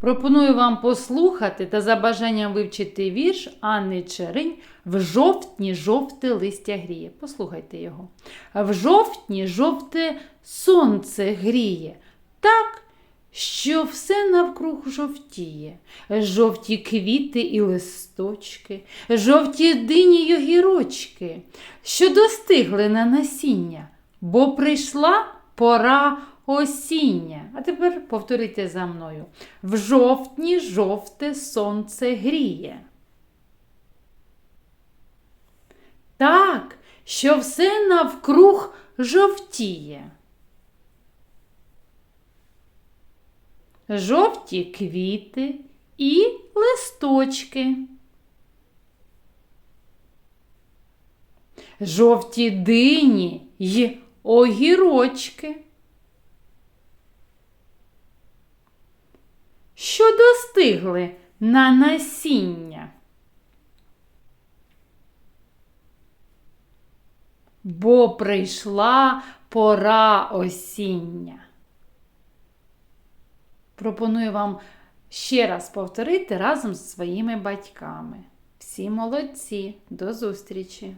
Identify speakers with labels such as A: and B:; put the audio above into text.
A: Пропоную вам послухати та за бажанням вивчити вірш Анни Черень в жовтні жовте листя гріє. Послухайте його. В жовтні жовте сонце гріє, так, що все навкруг жовтіє. Жовті квіти і листочки, жовті дині й огірочки, що достигли на насіння, бо прийшла пора осіння. А тепер повторюйте за мною. В жовтні жовте сонце гріє. Так, що все навкруг жовтіє. Жовті квіти і листочки. Жовті дині й огірочки. Що достигли на насіння? Бо прийшла пора осіння. Пропоную вам ще раз повторити разом з своїми батьками. Всі молодці, до зустрічі!